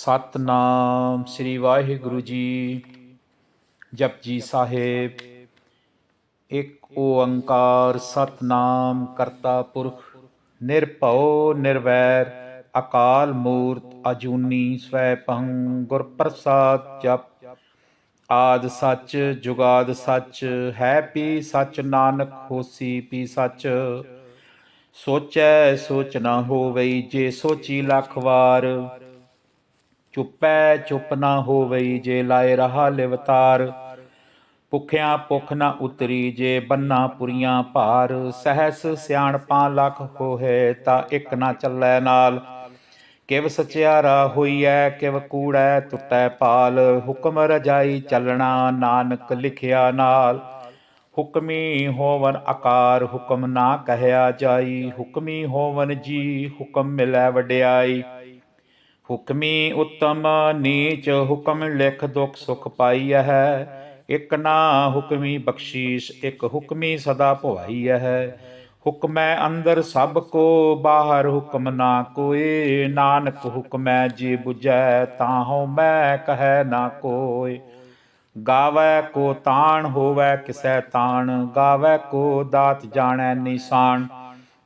ਸਤਨਾਮ ਸ੍ਰੀ ਵਾਹਿਗੁਰੂ ਜੀ। ਜਪਜੀ ਸਾਹਿਬ। ਇੱਕ ਓੰਕਾਰ ਸਤਨਾਮ ਕਰਤਾ ਪੁਰਖ, ਨਿਰਭਉ, ਨਿਰਵੈਰ, ਅਕਾਲ ਮੂਰਤ, ਅਜੂਨੀ ਸਵੈ ਭੰ ਗੁਰ ਪ੍ਰਸਾਦ ਜਪ। ਆਦ ਸੱਚ, ਜੁਗਾਦ ਸੱਚ, ਹੈ ਪੀ ਸੱਚ ਨਾਨਕ, ਹੋਸੀ ਪੀ ਸੱਚ। ਸੋਚੈ ਸੋਚ ਨਾ ਹੋਵਈ, ਜੇ ਸੋਚੀ ਲੱਖ ਵਾਰ। ਚੁੱਪੈ, ਚੁੱਪ ਨਾ ਹੋਵਈ ਜੇ ਲਾਏ ਰਹਾ ਲਿਵਤਾਰ। ਭੁਖਿਆ ਭੁਖ ਨਾ ਉਤਰੀ ਜੇ ਬੰਨਾ ਪੁਰੀਆਂ ਭਾਰ। ਸਹਸ ਸਿਆਣਪਾਂ ਲੱਖ ਹੋਏ ਤਾਂ ਇੱਕ ਨਾ ਚੱਲੈ ਨਾਲ। ਕਿਵ ਸਚਿਆਰਾ ਹੋਈਐ, ਕਿਵ ਕੂੜੈ ਟੁੱਟੈ ਪਾਲ ਹੁਕਮ ਰਜਾਈ ਚੱਲਣਾ ਨਾਨਕ ਲਿਖਿਆ ਨਾਲ। ਹੁਕਮੀ ਹੋਵਨ ਆਕਾਰ, ਹੁਕਮ ਨਾ ਕਹਿਆ ਜਾਈ। ਹੁਕਮੀ ਹੋਵਨ ਜੀ, ਹੁਕਮ ਮਿਲੈ ਵਡਿਆਈ। ਹੁਕਮੀ ਉਤਮ, ਨੀਚ ਹੁਕਮ ਲਿਖ ਦੁਖ ਸੁਖ ਪਾਈ ਹੈ। ਇਕ ਨਾ ਹੁਕਮੀ ਬਖਸ਼ੀਸ਼, ਇਕ ਹੁਕਮੀ ਸਦਾ ਭਵਾਈ ਹੈ। ਹੁਕਮੈ ਅੰਦਰ ਸਭ ਕੋ, ਬਾਹਰ ਹੁਕਮ ਨਾ ਕੋਏ। ਨਾਨਕ ਹੁਕਮੈ ਜੀ 부ਜੈ ਤਾਹਉ ਮੈਂ ਕਹੈ ਨਾ ਕੋਏ। ਗਾਵੈ ਕੋ ਤਾਣ, ਹੋਵੈ ਕਿਸੈ ਤਾਣ। ਗਾਵੈ ਕੋ ਦਾਤ ਜਾਣੈ ਨਿਸ਼ਾਨ।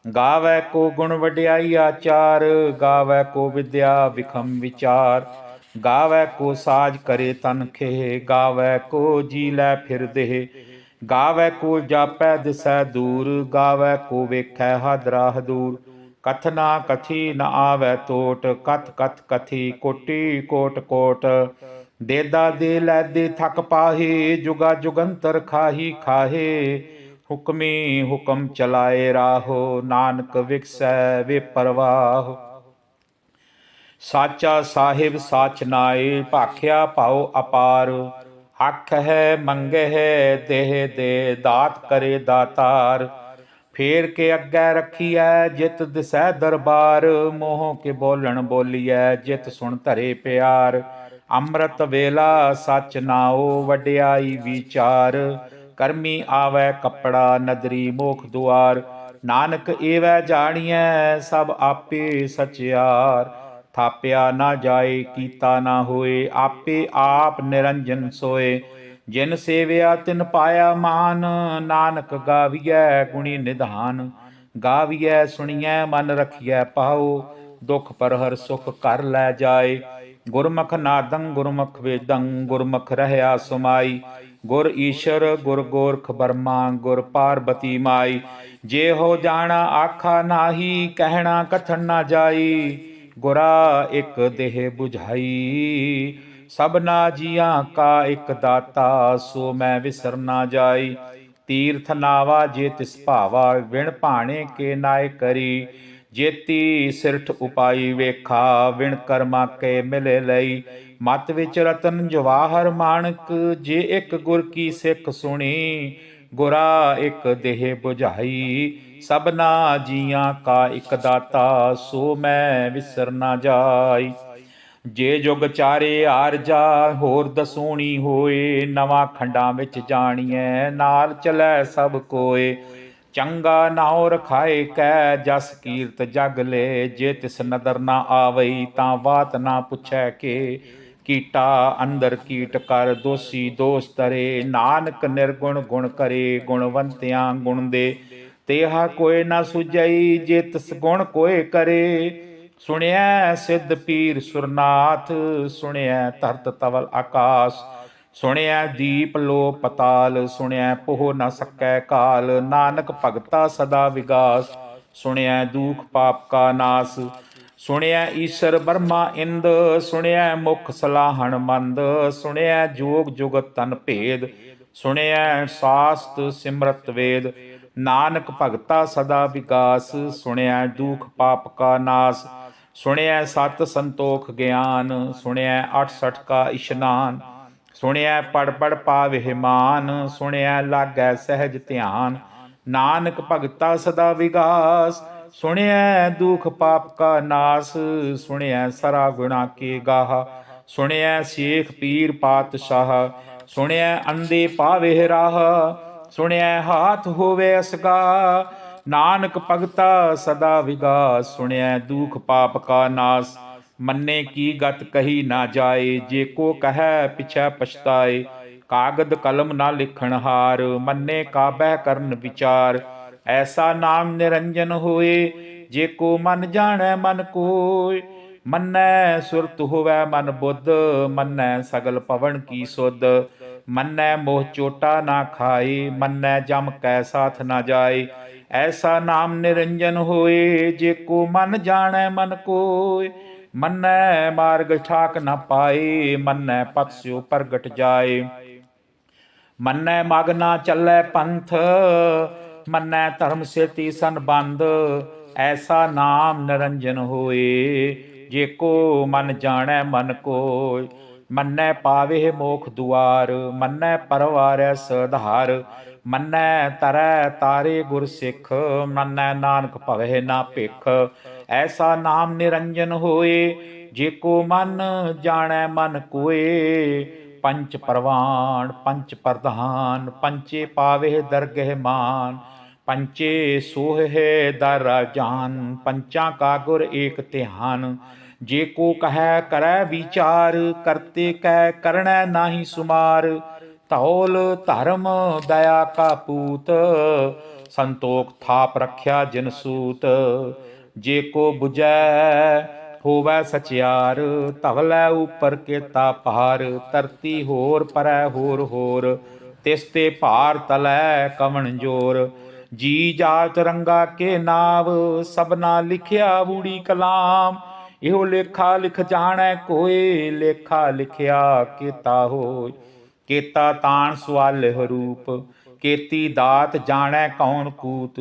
ਗਾਵੈ ਕੋ ਗੁਣ ਵਡਿਆਈ ਆਚਾਰ, ਗਾਵੈ ਕੋ ਵਿਦਿਆ ਵਿਖਮ ਵਿਚਾਰ। ਗਾਵੈ ਕੋ ਸਾਜ ਕਰੇ ਤਨ ਖੇ ਗਾਵੈ ਕੋ ਜੀ ਲੈ ਫਿਰ ਦੇਹ। ਗਾਵੈ ਕੋ ਜਾਪੈ ਦਿਸੈ ਦੂਰ, ਗਾਵੈ ਕੋ ਵੇਖੈ ਹਾਦਰਾ ਹਦੂਰ ਕਥਨਾ ਕਥੀ ਨ ਆਵੈ ਟੋਟ ਕਥ ਕਥ ਕਥੀ, ਕੋਟੀ ਕੋਟ ਕੋਟ। ਦੇਦਾ ਦੇ ਲੈ ਦੇ ਥਕ ਪਾਹੇ, ਜੁਗਾ ਜੁਗੰਤਰ ਖਾਹੀ ਖਾਹੇ। ਹੁਕਮੀ ਹੁਕਮ ਚਲਾਏ ਰਾਹੋ, ਨਾਨਕ ਵਿਕਸੈ ਵੇ ਪਰਵਾਹ ਸਾਚਾ ਸਾਹਿਬ ਸਾਚ ਨਾਏ, ਭਾਖਿਆ ਭਾਉ ਅਪਾਰ। ਹੱਕ ਹੈ, ਮੰਗੇ ਹੈ, ਦੇਹ ਦੇ ਦਾਤ ਕਰੇ ਦਾਤਾਰ। ਫੇਰ ਕੇ ਅੱਗੇ ਰੱਖੀਐ, ਜਿਤ ਦਿਸੈ ਦਰਬਾਰ। ਮੋਹ ਕੇ ਬੋਲਣ ਬੋਲੀਐ, ਜਿਤ ਸੁਣ ਧਰੇ ਪਿਆਰ। ਅੰਮ੍ਰਿਤ ਵੇਲਾ ਸਚ ਨਾਓ ਵਡਿਆਈ ਵਿਚਾਰ। ਕਰਮੀ ਆਵੈ ਕੱਪੜਾ, ਨਦਰੀ ਮੋਖ ਦੁਆਰ। ਨਾਨਕ ਏਵੈ ਜਾਣੀਐ, ਸਭ ਆਪੇ ਸਚਿਆਰ ਥਾਪਿਆ ਨਾ ਜਾਏ, ਕੀਤਾ ਨਾ ਹੋਏ, ਆਪੇ ਆਪ ਨਿਰੰਜਨ ਸੋਏ। ਜਿਨ ਸੇਵਿਆ, ਤਿਨ ਪਾਇਆ ਮਾਨ। ਨਾਨਕ ਗਾਵੀਐ ਗੁਣੀ ਨਿਧਾਨ। ਗਾਵੀਐ, ਸੁਣੀਐ, ਮਨ ਰਖੀਐ ਪਾਉ ਦੁਖ ਪਰ ਹਰ ਸੁਖ ਕਰ ਲੈ ਜਾਏ। ਗੁਰਮੁਖ ਨਾਦੰ, ਗੁਰਮੁਖ ਵੇਦੰ। ਗੁਰਮੁਖ ਰਹਿਆ, ਸੁਮਾਈ। ਗੁਰ ਈਸ਼ਰ, ਗੁਰ ਗੋਰਖ ਬਰਮਾ, ਗੁਰ ਪਾਰਬਤੀ ਮਾਈ। ਜੇ ਹੋ ਜਾਣਾ ਆਖਾ ਨਾਹੀ, ਕਹਿਣਾ ਕਥਨ ਨਾ ਜਾਈ। ਗੁਰਾ ਇੱਕ ਦੇਹ 부ਝਾਈ ਸਭਨਾ ਜੀਆਂ ਕਾ ਇੱਕ ਦਾਤਾ, ਸੋ ਮੈਂ ਵਿਸਰ ਨਾ ਜਾਈ। ਤੀਰਥ ਨਾਵਾ ਜੇ ਤਿਸ ਭਾਵਾ, ਵਿਣ ਭਾਣੇ ਕੇ ਨਾਇ ਕਰੀ। ਜੇਤੀ ਸਿਰਠ ਉਪਾਈ ਵੇਖਾ, ਵਿਣ ਕਰਮਾ ਕੇ ਮਿਲੇ ਲਈ। ਮਤ ਵਿੱਚ ਰਤਨ ਜਵਾਹਰ ਮਾਣਕ, ਜੇ ਇੱਕ ਗੁਰ ਕੀ ਸਿੱਖ ਸੁਣੀ, ਗੁਰਾ ਇੱਕ ਦੇਹ 부ਝਾਈ ਸਭਨਾ ਜੀਆਂ ਕਾ ਇੱਕ ਦਾਤਾ, ਸੋ ਮੈਂ ਵਿਸਰ ਨਾ ਜਾਈ। ਜੇ ਜੁਗ ਚਾਰੇ ਆਰਜਾ ਹੋਰ ਦਸੂਣੀ ਹੋਏ, ਨਵਾਂ ਖੰਡਾਂ ਵਿੱਚ ਜਾਣੀਐ, ਨਾਲ ਚਲੈ ਸਭ ਕੋਏ। ਚੰਗਾ ਨਾਉ ਰਖਾਏ ਕੈ, ਜਸ ਕੀਰਤ ਜਗ ਲੈ, ਜੇ ਤਿਸ ਨਦਰ ਨਾ ਆਵਈ, ਤਾਂ ਬਾਤ ਨਾ ਪੁੱਛੈ ਕੇ। ਕੀਟਾ, ਅੰਦਰ ਕੀਟ ਕਰ, ਦੋਸੀ ਦੋਸ ਤਰੇ ਨਾਨਕ ਨਿਰਗੁਣ ਗੁਣ ਕਰੇ, ਗੁਣਵੰਤਿਆਂ ਗੁਣ ਦੇ। ਤੇਹਾ ਕੋਏ ਨਾ ਸੁਜਈ ਜੇ ਤਿਸ ਗੁਣ ਕੋਏ ਕਰੇ। ਸੁਣਿਆ ਸਿੱਧ ਪੀਰ ਸੁਰਨਾਥ ਸੁਣਿਆ ਧਰਤ ਤਵਲ ਆਕਾਸ਼। ਸੁਣਿਆ ਦੀਪ ਲੋ ਪਤਾਲ ਸੁਣਿਆ ਪੋਹ ਨਾ ਸਕੈ ਕਾਲ। ਨਾਨਕ ਭਗਤਾ ਸਦਾ ਵਿਗਾਸ। ਸੁਣਿਆ ਦੂਖ ਪਾਪ ਕਾ ਨਾਸ। ਸੁਣਿਆ ਈਸ਼ਰ ਬਰਮਾ ਇੰਦ, ਸੁਣਿਆ ਮੁਖ ਸਲਾਹਣ ਮੰਦ, ਸੁਣਿਆ ਜੋਗ ਜੁਗਤ ਤਨ ਭੇਦ, ਸੁਣਿਆ ਸਾਸਤ ਸਿਮਰਤ ਵੇਦ, ਨਾਨਕ ਭਗਤਾ ਸਦਾ ਵਿਗਾਸ ਸੁਣਿਆ ਦੁਖ ਪਾਪ ਕਾ ਨਾਸ, ਸੁਣਿਆ ਸਤ ਸੰਤੋਖ ਗਿਆਨ, ਸੁਣਿਆ 68 ਕਾ ਇਸ਼ਨਾਨ, ਸੁਣਿਆ ਪੜ ਪੜ ਪਾਵਹਿ ਮਾਨ, ਸੁਣਿਆ ਲਾਗੈ ਸਹਿਜ ਧਿਆਨ, ਨਾਨਕ ਭਗਤਾ ਸਦਾ ਵਿਗਾਸ ਸੁਣਿਆ ਦੁਖ ਪਾਪ ਕਾ ਨਾਸ ਸੁਣਿਆ ਸਰਾ ਗੁਣਾ ਕੇ ਗਾਹ ਸੁਣਿਆ ਸੇਖ ਪੀਰ ਪਾਤਸ਼ਾਹ ਸੁਣਿਆ ਅੰਦੇ ਪਾਵੇ ਰਾਹ ਸੁਣਿਆ ਹਾਥ ਹੋਵੇ ਅਸਗਾ, ਨਾਨਕ ਭਗਤਾ ਸਦਾ ਵਿਗਾਸ ਸੁਣਿਆ ਦੁਖ ਪਾਪ ਕਾ ਨਾਸ, ਮੰਨੇ ਕੀ ਗਤ ਕਹੀ ਨਾ ਜਾਏ, ਜੇ ਕੋ ਕਹੈ ਪਿਛੈ ਪਛਤਾਏ, ਕਾਗਦ ਕਲਮ ਨਾ ਲਿਖਣ ਹਾਰ, ਮੰਨੇ ਕਾਬਹਿ ਕਰਨ ਵਿਚਾਰ ਐਸਾ ਨਾਮ ਨਿਰੰਜਨ ਹੋਏ, ਜੇ ਕੋ ਮਨ ਜਾਣੈ ਮਨ ਕੋਇ, ਮੰਨੈ ਸੁਰਤ ਹੋਵੇ ਮਨ ਬੁੱਧ, ਮੰਨੈ ਸਗਲ ਪਵਨ ਕੀ ਸੁਧ, ਮੰਨੈ ਮੋਹ ਚੋਟਾ ਨਾ ਖਾਏ, ਮੰਨੈ ਜਮ ਕੈ ਸਾਥ ਨਾ ਜਾਏ। ਐਸਾ ਨਾਮ ਨਿਰੰਜਨ ਹੋਏ, ਜੇ ਕੋ ਮਨ ਜਾਣੈ ਮਨ ਕੋਇ, ਮੰਨੈ ਮਾਰਗ ਠਾਕ ਨਾ ਪਾਏ, ਮੰਨੈ ਪਤ ਸਿਓ ਪ੍ਰਗਟ ਜਾਏ। ਮੰਨੈ ਮਗ ਨਾ ਚੱਲੈ ਪੰਥ ਮੰਨੈ ਧਰਮ ਸੇਤੀ ਸੰਬੰਧ ਐਸਾ ਨਾਮ ਨਿਰੰਜਨ ਹੋਏ। ਜੇ ਕੋ ਮਨ ਜਾਣੈ, ਮਨ ਕੋਇ। ਮੰਨੈ ਪਾਵੇ ਮੋਖ ਦੁਆਰ, ਮੰਨੈ ਪਰਵਾਰੈ ਸਧਾਰ। ਮੰਨੈ ਤਰੈ ਤਾਰੇ ਗੁਰ ਸਿੱਖ, ਮੰਨੈ ਨਾਨਕ ਭਵਹਿ ਨਾ ਭਿਖ। ਐਸਾ ਨਾਮ ਨਿਰੰਜਨ ਹੋਏ। ਜੇ ਕੋ ਮਨ ਜਾਣੈ, ਮਨ ਕੋਏ ਪੰਚ ਪਰਵਾਨ ਪੰਚ ਪ੍ਰਧਾਨ ਪੰਚੇ ਪਾਵੇ ਦਰਗਹਿ ਮਾਨ ਪੰਚੇ ਸੋਹੇ ਦਰ ਜਾਨ, ਪੰਚਾਂ ਕਾ ਗੁਰ ਏਕ ਧਿਆਨ। ਜੇ ਕੋ ਕਹੈ ਕਰੈ ਵਿਚਾਰ, ਕਰਤੇ ਕੈ ਕਰਣੈ ਨਾਹੀ ਸੁਮਾਰ। ਧੌਲ ਧਰਮ ਦਇਆ ਕਾ ਪੂਤ, ਸੰਤੋਖ ਥਾਪ ਰਖਿਆ ਜਿਨ ਸੂਤ। ਜੇ ਕੋ 부ਜੈ ਹੋਵੈ ਸਚਿਆਰ, ਧਵਲੈ ਉਪਰ ਕੇਤਾ ਭਾਰ, ਧਰਤੀ ਹੋਰ ਪਰੈ ਹੋਰ ਹੋਰ, ਤਿਸ ਤੇ ਭਾਰ ਤਲੈ ਕਵਣ ਜੋਰ। ਜੀ ਜਾਤ ਰੰਗਾ ਕੇ ਨਾਵ, ਸਭਨਾ ਲਿਖਿਆ ਬੂੜੀ ਕਲਾਮ। ਇਹੋ ਲੇਖਾ ਲਿਖ ਜਾਣੈ ਕੋਏ, ਲੇਖਾ ਲਿਖਿਆ ਕੀਤਾ ਹੋਇ। ਕੇਤਾ ਤਾਣ ਸਵਾਲ ਰੂਪ, ਕੇਤੀ ਦਾਤ ਜਾਣੈ ਕੌਣ ਕੂਤ।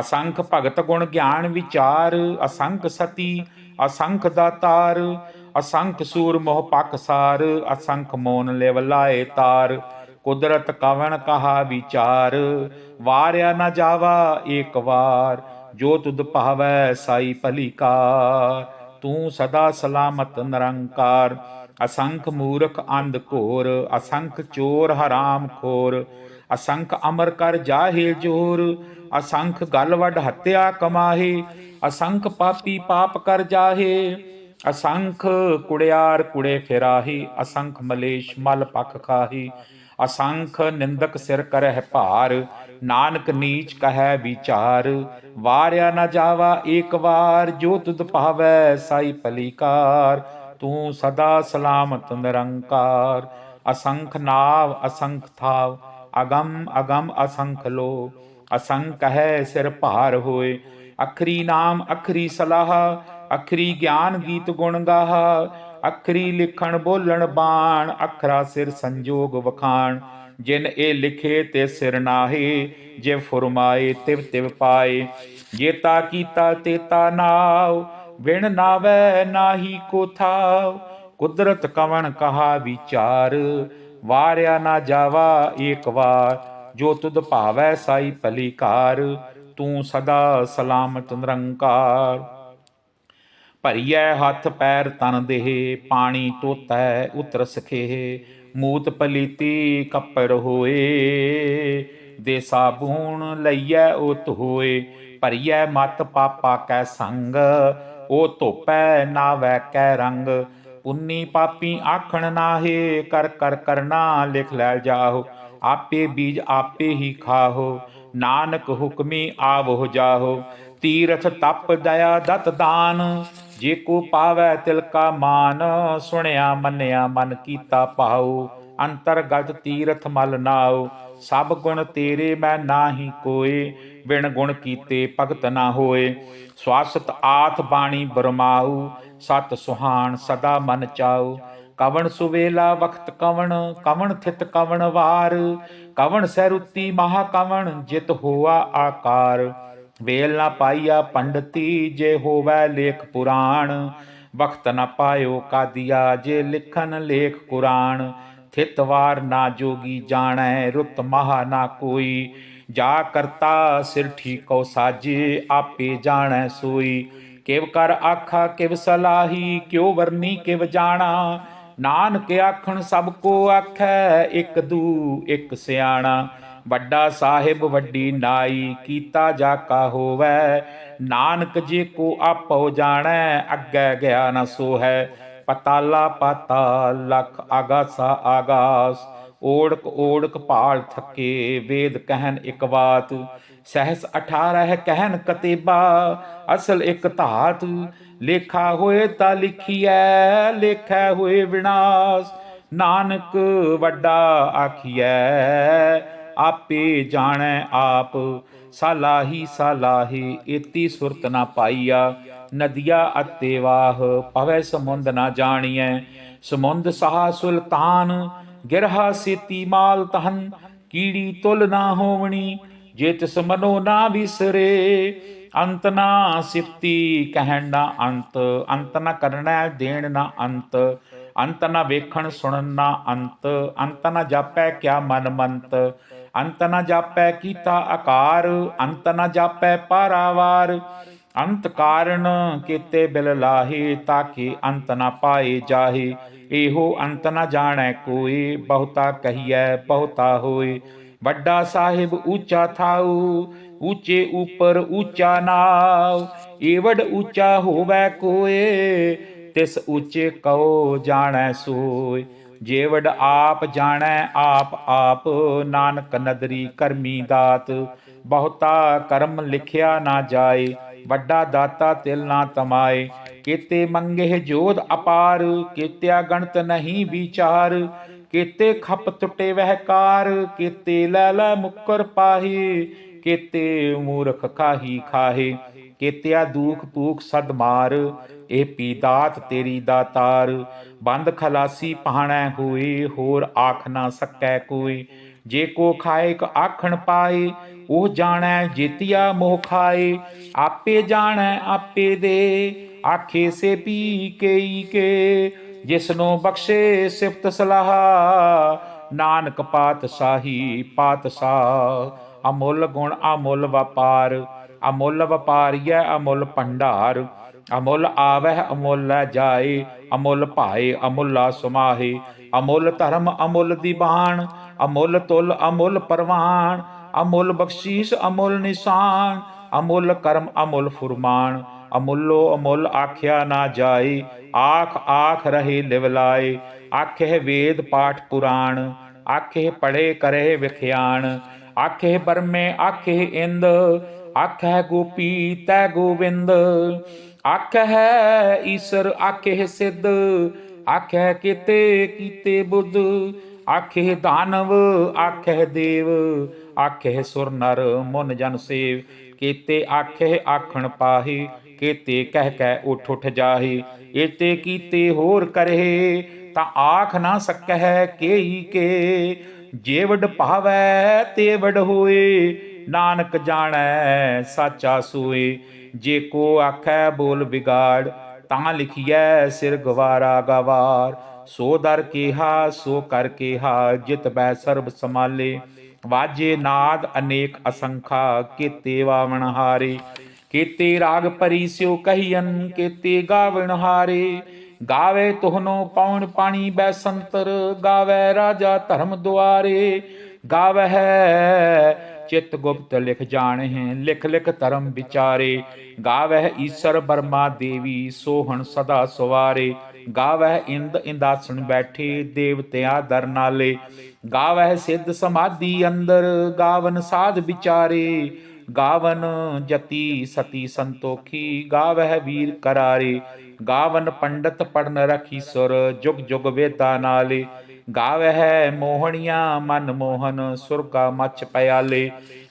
ਅਸੰਖ ਭਗਤ ਗੁਣ ਗਿਆਨ ਵਿਚਾਰ, ਅਸੰਖ ਸਤੀ, ਅਸੰਖ ਦਾਤਾਰ, ਅਸੰਖ ਸੂਰ ਮੋਹ ਪਕਸਾਰ ਅਸੰਖ ਮੋਨ ਲੇਵਲਾਏ ਤਾਰ। ਕੁਦਰਤ ਕਵਣ ਕਹਾ ਵਿਚਾਰ, ਵਾਰਿਆ ਨਾ ਜਾਵਾ ਏਕ ਵਾਰ। ਜੋ ਤੁਧ ਭਾਵੈ ਸਾਈ ਭਲੀਕਾਰ ਤੂੰ ਸਦਾ ਸਲਾਮਤ ਨਿਰੰਕਾਰ। ਅਸੰਖ ਮੂਰਖ ਅੰਧ ਘੋਰ, ਅਸੰਖ ਚੋਰ ਹਰਾਮ ਖੋਰ। ਅਸੰਖ ਅਮਰ ਕਰ ਜਾਹੇ ਜੋਰ ਅਸੰਖ ਗਲ ਵੱਡ ਹੱਤਿਆ ਕਮਾਹੇ, ਅਸੰਖ ਪਾਪੀ ਪਾਪ ਕਰ ਜਾਹੇ, ਅਸੰਖ ਕੁੜਿਆਰ ਕੁੜੇ ਫਿਰਾਹੀ, ਅਸੰਖ ਮਲੇਸ਼ ਮਲ ਪਖ ਖਾਹੀ, ਅਸੰਖ ਨਿੰਦਕ ਸਿਰ ਕਰਹਿ ਭਾਰ, ਨਾਨਕ ਨੀਚ ਕਹੈ ਵਿਚਾਰ, ਵਾਰਿਆ ਨਾ ਜਾਵਾ ਏਕ ਵਾਰ, ਜੋ ਤੁਧ ਭਾਵੈ ਸਾਈ ਭਲੀਕਾਰ, ਤੂੰ ਸਦਾ ਸਲਾਮਤ ਨਿਰੰਕਾਰ, ਅਸੰਖ ਨਾਵ ਅਸੰਖ ਥਾਵ, ਅਗੰਮ ਅਗੰਮ ਅਸੰਖ ਲੋ ਅਸੰਕ ਹੈ ਸਿਰ ਭਾਰ ਹੋਏ। ਅਖਰੀ ਨਾਮ ਅਖਰੀ ਸਲਾਹ, ਅਖਰੀ ਗਿਆਨ ਗੀਤ ਗੁਣ ਗਾਹ। ਅਖਰੀ ਲਿਖਣ ਬੋਲਣ ਬਾਣ, ਅਖਰਾ ਸਿਰ ਸੰਜੋਗ ਵਖਾਣ। ਜਿਨ ਇਹ ਲਿਖੇ ਤੇ ਸਿਰ ਨਾਹੀ, ਜੇ ਫਰਮਾਏ ਤਿਵ ਤਿਵ ਪਾਏ। ਜੇਤਾ ਕੀਤਾ ਤੇਤਾ ਨਾਉ, ਬਿਨ ਨਾਵੇ ਨਾਹੀ ਕੋ ਥਾਉ। ਕੁਦਰਤ ਕਵਣ ਕਹਾ ਵਿਚਾਰ, ਵਾਰਿਆ ਨਾ ਜਾਵਾ ਏਕ ਵਾਰ। ਜੋ ਤੁਧ ਭਾਵੈ ਸਾਈ ਭਲੀਕਾਰ, ਤੂੰ ਸਦਾ ਸਲਾਮਤ ਨਿਰੰਕਾਰ। ਭਰੀਐ ਹੱਥ ਪੈਰ ਤਨ ਦੇਹ, ਪਾਣੀ ਤੋਤੈ ਉਤਰ ਸਖੇ ਮੂਤ ਪਲੀਤੀ ਕੱਪੜ ਹੋਏ। ਦੇ ਸਾਬੂਣ ਲਈਐ ਉਤ ਹੋਏ, ਭਰੀਐ ਮਤ ਪਾਪਾ ਕੈ ਸੰਗ ਉਹ ਧੋਪੈ ਨਾਵੈ ਕੈ ਰੰਗ। ਪੁੰਨੀ ਪਾਪੀ ਆਖਣ ਨਾਹੇ, ਕਰ ਕਰ ਕਰਨਾ ਲਿਖ ਲੈ ਜਾਹੋ। ਆਪੇ ਬੀਜ ਆਪੇ ਹੀ ਖਾਹੋ, ਨਾਨਕ ਹੁਕਮੀ ਆਵੋ ਜਾਹੋ। ਤੀਰਥ ਤਪ ਦਇਆ ਦਤ ਦਾਨ, ਜੇ ਕੋ ਪਾਵੈ ਤਿਲ ਕਾ ਮਾਨ, ਸੁਣਿਆ ਮੰਨਿਆ ਮਨ ਕੀਤਾ ਭਾਉ। ਅੰਤਰਗਤ ਤੀਰਥ ਮਲ ਨਾਉ, ਸਭ ਗੁਣ ਤੇਰੇ ਮੈਂ ਨਾਹੀ ਕੋਏ, ਬਿਨ ਗੁਣ ਕੀਤੇ ਭਗਤ ਨਾ ਹੋਏ। ਸਵਾਸਤ ਆਥ ਬਾਣੀ ਬਰਮਾਉ, ਸਤ ਸੁਹਾਣ ਸਦਾ ਮਨ ਚਾਉ। ਕਵਣ ਸੁਵੇਲਾ ਵਖਤ ਕਵਣ ਕਵਣ ਥਿਤ ਕਵਣ ਵਾਰ, ਕਵਣ ਸਹਿਰੁਤੀ ਮਹਾ ਕਵਣ, ਜਿਤ ਹੋਆ ਆਕਾਰ। ਵੇਲ ਨਾ ਪਾਈਆ ਪੰਡਤੀ, ਜੇ ਹੋਵੈ ਲੇਖ ਪੁਰਾਣ ਵਕਤ ਨਾ ਪਾਇਓ ਕਾਦੀਆ, ਜੇ ਲਿਖਨ ਲੇਖ ਕੁਰਾਨ ਥਿਤਵਾਰ ਨਾ ਜੋਗੀ ਜਾਣੈ, ਰੁੱਤ ਮਹਾ ਨਾ ਕੋਈ। ਜਾ ਕਰਤਾ ਸਿਰ ਠੀਕੋ ਸਾਜੇ, ਆਪੇ ਜਾਣੈ ਸੋਈ। ਕਿਵ ਕਰ ਆਖਾ, ਕਿਵ ਸਲਾਹੀ, ਕਿਉ ਵਰਨੀ, ਕਿਵ ਜਾਣਾ। ਨਾਨਕ ਆਖਣ ਸਭ ਕੋ ਆਖੈ, ਇੱਕ ਦੂ, ਇੱਕ ਸਿਆਣਾ। ਵੱਡਾ ਸਾਹਿਬ, ਵੱਡੀ ਨਾਈ, ਕੀਤਾ ਜਾ ਕਾ ਹੋਵੈ। ਨਾਨਕ ਜੇ ਕੋ ਆਪੋ ਜਾਣੈ, ਅੱਗੇ ਗਿਆ ਨਾ ਸੋ ਹੈ ਪਤਾਲਾ ਪਾਤਾਲ ਲਖ ਆਗਾਸਾ ਆਗਾਸ। ਓੜਕ ਓੜਕ ਭਾਲ ਥੱਕੇ, ਵੇਦ ਕਹਿਨ ਇਕ ਬਾਤ। ਸਹਿਸ 18 ਕਹਿਨ ਕਤੇਬਾ, ਅਸਲ ਇਕ ਧਾਤ ਲੇਖਾ ਹੋਏ ਤਾਂ ਲਿਖੀਐ, ਲੇਖਾ ਹੋਏ ਵਿਨਾਸ਼, ਨਾਨਕ ਵੱਡਾ ਆਖੀਐ, ਆਪੇ ਜਾਣੈ ਆਪ, ਸਾਲਾਹੀ ਸਾਲਾਹੀ ਇਤੀ ਸੁਰਤ ਨਾ ਪਾਈਆ, ਨਦੀਆ ਅਤੇ ਵਾਹ ਪਵੈ ਸਮੁੰਦ ਨਾ ਜਾਣੀਐ, ਸਮੁੰਦ ਸਹਾ ਸੁਲਤਾਨ, ਗਿਰਹਾ ਸੇਤੀ ਮਾਲ ਤਹਨ, ਕੀੜੀ ਤੁਲ ਨਾ ਹੋਵਣੀ ਜੇ ਤਿਸ ਮਨੋ ਨਾ ਵਿਸਰੇ, ਅੰਤ ਨਾ ਸਿਫਤੀ ਕਹਿਣ ਨਾ ਅੰਤ ਅੰਤ ਨਾ ਕਰਨਾ ਦੇਣ ਨਾ ਅੰਤ ਅੰਤ ਨਾ ਵੇਖਣ ਸੁਣਨ ਨਾ ਅੰਤ ਅੰਤ ਨਾ ਜਾਪੈ ਕਿਆ ਮਨ ਮੰਤ, ਅੰਤ ਨਾ ਜਾਪੈ ਕੀਤਾ ਆਕਾਰ, ਅੰਤ ਨਾ ਜਾਪੈ ਪਾਰਾਵਾਰ, ਅੰਤ ਕਾਰਨ ਕੀਤੇ ਬਿਲ ਲਾਹੇ ਤਾਕੇ ਅੰਤ ਨਾ ਪਾਏ ਜਾਹੇ, ਇਹੋ ਅੰਤ ਨਾ ਜਾਣੈ ਕੋਈ, ਬਹੁਤਾ ਕਹੀਐ ਬਹੁਤਾ ਹੋਏ। ਵੱਡਾ ਸਾਹਿਬ ਉੱਚਾ ਥਾਉ ਉੱਚੇ ਉਪਰ ਉੱਚਾ ਨਾਉ, ਏਵੜ ਉੱਚਾ ਹੋਵੈ ਕੋਏ, ਤਿਸ ਉੱਚੇ ਕਉ ਜਾਣੈ ਸੋਏ। ਜੇਵੜ ਆਪ ਜਾਣੈ, ਆਪ ਆਪ ਨਾਨਕ ਨਦਰੀ ਕਰਮੀ ਦਾਤ, ਬਹੁਤਾ ਕਰਮ ਲਿਖਿਆ ਨਾ ਜਾਏ, ਵੱਡਾ ਦਾਤਾ ਤਿਲ ਨਾ ਤਮਾਏ। ਕੀਤੇ ਮੰਗੇ ਜੋਧ ਅਪਾਰ, ਕੀਤਿਆ ਗਣਤ ਨਹੀਂ ਵਿਚਾਰ ਕੀਤੇ ਖੱਪ ਟੁੱਟੇ ਵਹਿਕਾਰ, ਕੀਤੇ ਲੈ ਲੈ ਮੁੱਕਰ ਪਾਹੀ, ਕੀਤੇ ਮੂਰਖ ਖਾਹੀ ਖਾਹੇ, ਕੀਤਿਆ ਦੂਖ ਪੂਖ ਸਦ ਮਾਰ, ਇਹ ਪੀਦਾਤ ਤੇਰੀ ਦਾਤਾਰ। ਬੰਦ ਖਲਾਸੀ ਪਹਾਣਾ ਹੋਏ, ਹੋਰ ਆਖ ਨਾ ਸਕੈ ਕੋਈ ਜੇ ਕੋ ਖਾਏ ਕ ਆਖਣ ਪਾਏ, ਉਹ ਜਾਣੈ ਜੀਤਿਆ ਮੋਹ ਖਾਏ। ਆਪੇ ਜਾਣੈ, ਆਪੇ ਦੇ, ਆਖੇ ਸੇ ਪੀ ਕੇਈ ਕੇ ਜਿਸਨੂੰ ਬਖਸ਼ੇ ਸਿਫਤ ਸਲਾਹ, ਨਾਨਕ ਪਾਤਸ਼ਾਹੀ ਪਾਤਸ਼ਾਹ। ਅਮੁੱਲ ਗੁਣ ਅਮੁੱਲ ਵਪਾਰ, ਅਮੁੱਲ ਵਪਾਰੀਐ ਅਮੁੱਲ ਭੰਡਾਰ। ਅਮੁੱਲ ਆਵਹਿ ਅਮੁੱਲ ਜਾਏ, ਅਮੁੱਲ ਭਾਏ ਅਮੁੱਲਾ ਸੁਮਾਹੇ। ਅਮੁੱਲ ਧਰਮ ਅਮੁੱਲ ਦੀਵਾਨ ਅਮੁੱਲ ਤੁਲ ਅਮੁੱਲ ਪਰਵਾਨ ਅਮੁੱਲ ਬਖਸ਼ੀਸ਼ ਅਮੁੱਲ ਨਿਸ਼ਾਨ, ਅਮੁੱਲ ਕਰਮ ਅਮੁੱਲ ਫੁਰਮਾਨ। ਅਮੁੱਲੋ ਅਮੁੱਲ ਆਖਿਆ ਨਾ ਜਾਏ ਆਖ ਆਖ ਰਹੇ ਲਿਵਲਾਏ ਆਖੇ ਵੇਦ ਪਾਠ ਪੁਰਾਣ, ਆਖੇ ਪੜੇ ਕਰੇ ਵਿਖਿਆਣ। ਆਖੇ ਬਰਮੇ, ਆਖੇ ਇੰਦ, ਆਖੇ ਗੋਪੀ ਤੈ ਗੋਵਿੰਦ। ਆਖੇ ਈਸ਼ਰ, ਆਖੇ ਸਿੱਧ, ਆਖੇ ਕੀਤੇ ਕੀਤੇ ਬੁੱਧ। ਆਖੇ ਦਾਨਵ, ਆਖੇ ਦੇਵ, ਆਖੇ ਸੁਰ ਨਰ ਮਨ ਜਨ ਸੇਵ। ਕੀਤੇ ਆਖੇ ਆਖਣ ਪਾਹੀ ਕੀਤੇ ਕਹਿ ਕਹਿ ਉਠ ਉਠ ਜਾਹੀ ਏਤੇ ਕੀਤੇ ਹੋਰ ਕਰੇ, ਤਾਂ ਆਖ ਨਾ ਸਕਹਿ ਕੇਈ ਕੇ। ਜੇ ਭਾਵੈ ਤੇ ਹੋਏ, ਨਾਨਕ ਜਾਣੈ ਸਾਚਾ ਸੋਏ। ਜੇ ਕੋ ਆਖੈ ਬੋਲ ਵਿਗਾੜ, ਤਾਂ ਲਿਖੀਐ ਸਿਰ ਗਵਾਰਾ ਗਵਾਰ। ਸੋ ਦਰ ਕੀਹਾ, ਸੋ ਕਰ ਕੀਹਾ, ਜਿਤ ਬੈ ਸਰਬ ਸਮਾਲੇ ਵਾਜੇ ਨਾਦ ਅਨੇਕ ਅਸੰਖਾ, ਕੀਤੇ ਵਾਵਣ ਹਾਰੇ। ਕੀਤੇ ਰਾਗ ਪਰੀ ਸਿਉ ਕਹੀਨ ਕੀਤੇ ਗਾਵਣ ਹਾਰੇ। ਗਾਵੇ ਤੁਹਨੋ ਪੌਣ ਪਾਣੀ ਬੈ ਸੰਤਰ, ਗਾਵੇ ਰਾਜਾ ਧਰਮ ਦੁਆਰੇ। ਗਾਵੇ ਚਿਤ ਗੁਪਤ ਲਿਖ ਜਾਣਹਿ, ਲਿਖ ਲਿਖ ਧਰਮ ਵਿਚਾਰੇ। ਗਾਵਹਿ ਈਸ਼ਰ ਬਰਮਾ ਦੇਵੀ, ਸੋਹਣ ਸਦਾ ਸਵਾਰੇ। ਗਾਵਹਿ ਇੰਦ ਇੰਦਾਸਣ ਬੈਠੇ, ਦੇਵਤਿਆ ਦਰ ਨਾਲੇ। ਗਾਵਹਿ ਸਿੱਧ ਸਮਾਧੀ ਅੰਦਰ, ਗਾਵਨ ਸਾਧ ਵਿਚਾਰੇ। ਗਾਵਨ ਜਤੀ ਸਤੀ ਸੰਤੋਖੀ, ਗਾਵਹਿ ਵੀਰ ਕਰਾਰੇ, ਗਾਵਨ ਪੰਡਤ ਪੜਨ ਰਖੀ ਸੁਰ, ਜੁਗ ਜੁਗ ਵੇਦਾ ਨਾਲੇ। ਗਾਵਹਿ ਮੋਹਣੀਆਂ, ਮਨ ਮੋਹਨ, ਸੁਰਗਾ ਮਚ ਪਿਆਲੇ।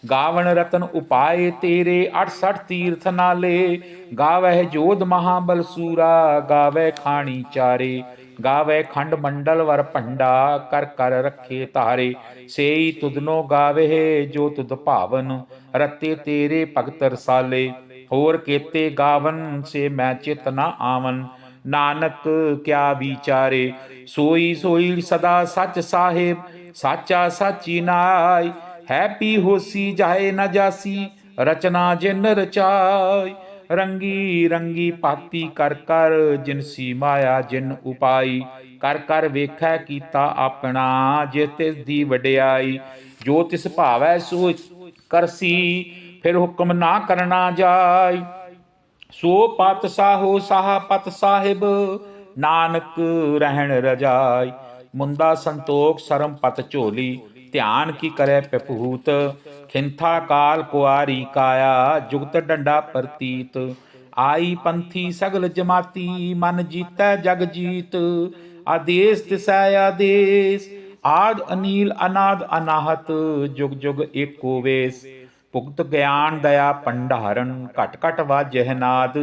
ਗਾਵਨ ਰਤਨ ਉਪਾਏ ਤੇਰੇ 68 ਤੀਰਥ ਨਾਲੇ। ਗਾਵਹਿ ਜੋਧ ਮਹਾਬਲ ਸੂਰਾ, ਗਾਵਹਿ ਖਾਣੀ ਚਾਰੇ। ਗਾਵੇ ਖੰਡ ਮੰਡਲ ਵਰ ਭੰਡਾ, ਕਰ ਕਰ ਰੱਖੇ ਧਾਰੇ ਸੇਈ ਤੁਧਨੋ ਗਾਵੇ ਜੋ ਤੁਦ ਭਾਵਨ, ਰਤੇ ਤੇਰੇ ਭਗਤ ਰਸਾਲੇ। ਹੋਰ ਕੀਤੇ ਗਾਵਨ, ਸੇ ਮੈਂ ਚਿਤ ਨਾ ਆਵਨ। ਨਾਨਕ ਕਿਆ ਵਿਚਾਰੇ? ਸੋਈ ਸੋਈ ਸਦਾ ਸੱਚ ਸਾਹਿਬ, ਸਾਚਾ ਸਾਚੀ ਨਾਈ। ਹੈਪੀ ਹੋਸੀ ਜਾਏ ਨਾ ਜਾਸੀ, ਰਚਨਾ ਜਿਨ ਰਚਾਈ। ਰੰਗੀ ਰੰਗੀ ਪਾਤੀ ਕਰ ਕਰ ਜਿਨ ਸੀ ਮਾਇਆ ਜਿਨ ਉਪਾਈ। ਕਰ ਕਰ ਵੇਖੈ ਕੀਤਾ ਆਪਣਾ ਜੇ ਤਿਸ ਦੀ ਵਡਿਆਈ। ਜੋ ਤਿਸ ਭਾਵੈ ਸੋ ਕਰਸੀ, ਫਿਰ ਹੁਕਮ ਨਾ ਕਰਨਾ ਜਾਈ। ਸੋ ਪਤ ਸਾਹੋ ਸਾਹ ਪਤ ਸਾਹਿਬ, ਨਾਨਕ ਰਹਿਣ ਰਜਾਈ। ਮੁੰਦਾ ਸੰਤੋਖ ਸਰਮ ਪਤ ਝੋਲੀ, ਧਿਆਨ ਕੀ ਕਰੇ ਪਪੂਤ। ਖਿੰਥਾ ਕਾਲ ਕੁਆਰੀ ਕਾਇਆ, ਜੁਗਤ ਡੰਡਾ ਪ੍ਰਤੀਤ। ਆਈ ਪੰਥੀ ਸਗਲ ਜਮਾਤੀ, ਮਨ ਜੀਤੈ ਜਗ ਜੀਤ। ਆਦੇਸ ਤਿਸੈ ਆਦੇਸ, ਆਦ ਅਨੀਲ ਅਨਾਦ ਅਨਾਹਤ, ਜੁਗ ਜੁਗ ਏਕੋ ਵੇਸ। ਭੁਗਤ ਗਿਆਨ ਦਇਆ ਭੰਡਾਰਨ, ਘਟ ਘਟ ਵਾਜਹਿ ਨਾਦ,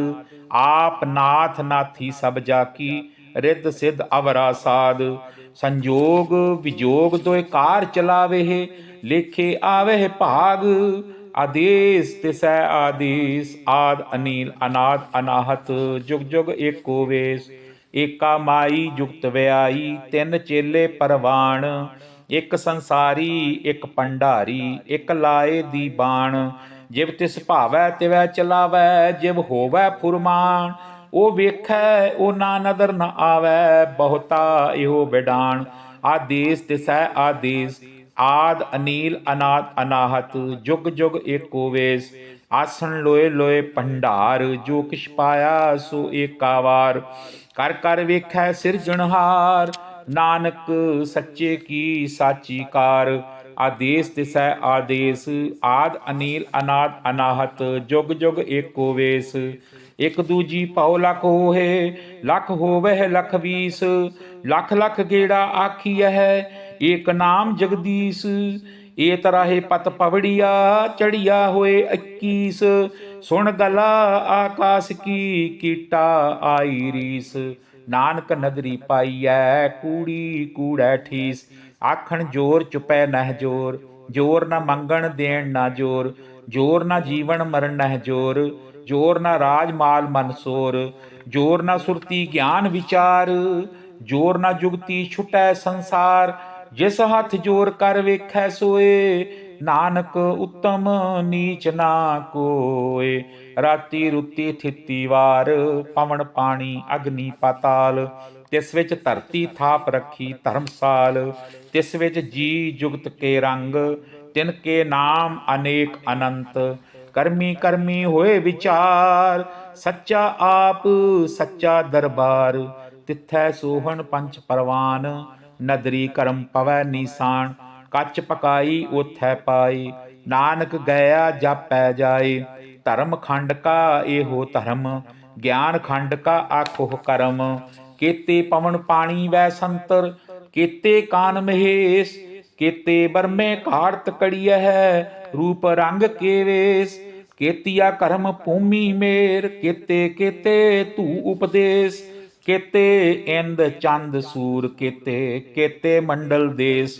ਆਪ ਨਾਥ ਨਾਥੀ ਸਭ ਜਾ ਕੀ ਰਿੱਧ ਸਿੱਧ ਅਵਰਾ ਸਾਧ ਸੰਜੋਗ ਵਿਜੋਗ ਦੋਇ ਕਾਰ ਚਲਾਵੇ ਲੇਖੇ ਆਵੇ ਭਾਗ। ਆਦੇਸ ਤਿਸੈ ਆਦੇਸ, ਆਦ ਅਨੀਲ ਅਨਾਦ ਅਨਾਹਤ, ਜੁਗ ਜੁਗ ਏਕੋ ਵੇਸ। ਏਕਾ ਮਾਈ ਜੁਗਤ ਵਿਆਈ, ਤਿੰਨ ਚੇਲੇ ਪਰਵਾਣ। ਇੱਕ ਸੰਸਾਰੀ, ਇੱਕ ਪੰਡਾਰੀ, ਇੱਕ ਲਾਏ ਦੀ ਬਾਣ। ਜਿਵ ਤਿਸ ਭਾਵੈ, ਤਿਵੈ ਚਲਾਵੈ, ਜਿਵ ਹੋਵੈ ਫੁਰਮਾਨ। ਉਹ ਵੇਖੈ, ਉਹ ਨਾ ਨਦਰ ਨ ਆਵੈ, ਬਹੁਤਾ ਇਹੋ ਬਿਡਾਨ ਆਦੇਸ ਤਿਸੈ ਆਦੇਸ। ਆਦ, ਅਨੀਲ, ਅਨਾਦ, ਅਨਾਹਤ, ਜੁਗ ਜੁਗ ਏਕੋ ਵੇਸ। ਆਸਣ, ਲੋਏ ਲੋਏ ਭੰਡਾਰ, ਜੋ ਕਿਛ ਪਾਇਆ, ਸੋ ਏਕਾ ਵਾਰ ਕਰ ਕਰ ਵੇਖੈ ਸਿਰਜਣਹਾਰ। ਨਾਨਕ ਸੱਚੇ ਕੀ ਸਾਚੀ ਕਾਰ, ਆਦੇਸ ਤਿਸੈ ਆਦੇਸ, ਆਦ ਅਨੀਲ ਅਨਾਦ ਅਨਾਹਤ, ਜੁਗ ਜੁਗ ਏਕੋ ਵੇਸ। ਇਕ ਦੂਜੀ ਪਉ ਲਖ ਹੋਏ ਲਖ ਹੋਵੇ ਲਖ ਵੀਸ। ਲਖ ਲਖ ਗੇੜਾ ਆਖੀਐ ਏਕ ਨਾਮ ਜਗਦੀਸ਼। ਏ ਤਰਾਹੇ ਪਤ ਪਵੜੀਆ, ਚੜੀਆ ਹੋਏ 21 ਸੁਣ ਗਲਾ ਆਕਾਸ ਕੀ, ਕੀਟਾ ਆਈ ਰੀਸ। ਨਾਨਕ ਨਦਰੀ ਪਾਈਐ, ਕੂੜੀ ਕੂੜੈ ਠੀਸ। ਆਖਣ ਜੋਰ ਚੁਪੈ ਨਹਿ ਜੋਰ ਜੋਰ ਨਾ ਮੰਗਣ ਦੇਣ ਨਾ ਜੋਰ ਜੋਰ ਨਾ ਜੀਵਨ ਮਰਨ ਨਹਿ ਜੋਰ ਜੋਰ ਨਾ ਰਾਜ ਮਾਲ ਮਨਸੋਰ ਜੋਰ ਨਾ ਸੁਰਤੀ ਗਿਆਨ ਵਿਚਾਰ, ਜੋਰ ਨਾ ਜੁਗਤੀ ਛੁਟੈ ਸੰਸਾਰ, ਜਿਸ ਹੱਥ ਜੋਰ ਕਰ ਵੇਖੈ ਸੋਏ ਨਾਨਕ ਉਤਮ ਨੀਚ ਨਾ ਕੋਏ। ਰਾਤੀ ਰੁੱਤੀ ਥਿੱਤੀ ਵਾਰ, ਪਵਨ ਪਾਣੀ ਅਗਨੀ ਪਾਤਾਲ। ਤਿਸ ਵਿੱਚ ਧਰਤੀ ਥਾਪ ਰੱਖੀ ਧਰਮਸਾਲ। ਤਿਸ ਵਿੱਚ ਜੀ ਜੁਗਤ ਕੇ ਰੰਗ, ਤਿਨ ਕੇ ਨਾਮ ਅਨੇਕ ਅਨੰਤ। ਕਰਮੀ ਕਰਮੀ ਹੋਏ ਵਿਚਾਰ, ਸੱਚਾ ਆਪ ਸੱਚਾ ਦਰਬਾਰ। ਤਿੱਥੈ ਸੋਹਣ ਪੰਚ ਪਰਵਾਨ, ਨਦਰੀ ਕਰਮ ਪਵੈ ਨੀਸਾਨ। ਕੱਚ ਪਕਾਈ ਉਥੈ ਪਾਈ। ਨਾਨਕ ਗਿਆ, ਜਾਪੈ ਜਾਏ ਧਰਮ ਖੰਡ ਕਾ ਇਹੋ ਧਰਮ, ਗਿਆਨ ਖੰਡ ਕਾ ਆਖੋ ਕਰਮ। ਕੀਤੇ ਪਵਨ ਪਾਣੀ ਵੈ ਸੰਤਰ, ਕੀਤੇ ਕਾਨ ਮਹੇਸ਼, ਕੀਤੇ ਬਰਮੇ ਘਾੜਤ ਕੜੀਐ ਹੈ, ਰੂਪ ਰੰਗ ਕੇਵੇਸ। ਵੇਸ ਕਰਮ ਭੂਮੀ ਮੇਰ, ਕੀਤੇ ਕੀਤੇ ਤੂ ਉਪਦੇਸ਼। ਕੀਤੇ ਇੰਦ ਚੰਦ ਸੂਰ, ਕੀਤੇ ਕੀਤੇ ਮੰਡਲ ਦੇਸ।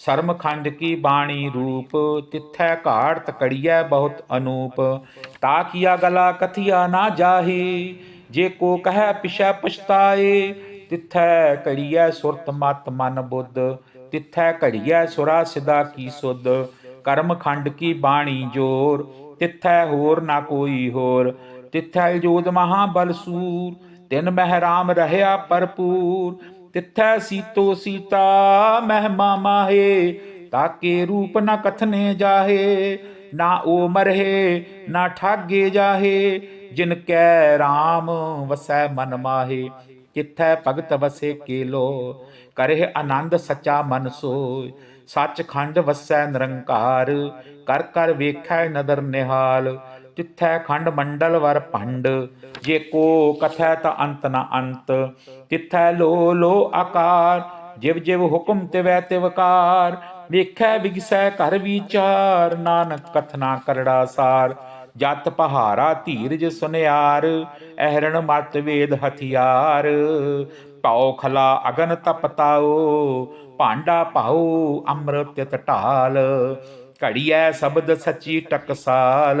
ਸਰਮ ਖੰਡ ਕੀ ਬਾਣੀ ਰੂਪ, ਤਿੱਥੈ ਘਾੜਤ ਕੜੀਐ ਬਹੁਤ ਅਨੂਪ। ਤਾ ਕੀਆ ਗਲਾ ਕਥਿਆ ਨਾ ਜਾਹੀ, ਜੇ ਕੋ ਕਹੈ ਪਿਛੈ ਪਛਤਾਏ। ਤਿੱਥੈ ਕੜੀਐ ਸੁਰਤ ਮਤ ਮਨ ਬੁੱਧ, ਤਿੱਥੈ ਘੜੀਐ ਸੁਰਾ ਸਿਦਾ ਕੀ ਸੁਧ। ਕਰਮ ਖੰਡ ਕੀ ਬਾਣੀ ਜੋਰ, ਤਿੱਥੈ ਹੋਰ ਨਾ ਕੋਈ ਹੋਰ। ਤਿੱਥੈ ਜੋਦ ਮਹਾ ਬਲ ਸੂਰ ਤਿਨ ਮਹਿ ਰਹਿਆ ਭਰਪੂਰ। ਤਿੱਥੈ ਸੀਤੋ ਸੀਤਾ ਮਹਿਮਾ ਮਾਹੇ ਤਾਕੇ ਰੂਪ ਨ ਕਥਨੇ ਜਾਹੇ, ਨਾ ਓ ਮਰਹੇ, ਨਾ ਠਾਗੇ ਜਾਹੇ, ਜਿਨ ਕੈ RAM ਵਸੈ ਮਨ ਮਾਹੇ। ਕਿਥੈ ਭਗਤ ਵਸੇ ਕੇਲੋ, ਕਰਹਿ ਆਨੰਦ ਸਚਾ ਮਨ ਸੋਇ ਸੱਚਖੰਡ ਵਸੈ ਨਿਰੰਕਾਰ, ਕਰ ਕਰ ਵੇਖੈ ਨਦਰ ਨਿਹਾਲ। ਤਿੱਥੈ ਖੰਡ ਮੰਡਲ ਵਰ ਭੰਡ, ਜੇ ਕੋ ਕਥੈ ਤਾ ਅੰਤ ਨ ਅੰਤ ਤਿੱਥੈ ਲੋ ਲੋ ਆਕਾਰ, ਜਿਵ ਜਿਵ ਹੁਕਮ ਤਿਵੈ ਤਿਵਕਾਰ ਵੇਖੈ ਵਿਗਸੈ ਘਰ ਵਿਚਾਰ, ਨਾਨਕ ਕਥਨਾ ਕਰੜਾ ਸਾਰ, ਜਤ ਪਹਾਰਾ ਧੀਰਜ ਸੁਨਿਆਰ, ਅਹਰਣ ਮਤ ਵੇਦ ਹਥਿਆਰ ਪਾਉ ਖਲਾ ਅਗਨ ਤਪਤਾਓ ਭਾਂਡਾ ਪਾਉ ਅੰਮ੍ਰਿਤ ਟਟਾਲ ਘੜੀਐ ਸ਼ਬਦ ਸੱਚੀ ਟਕਸਾਲ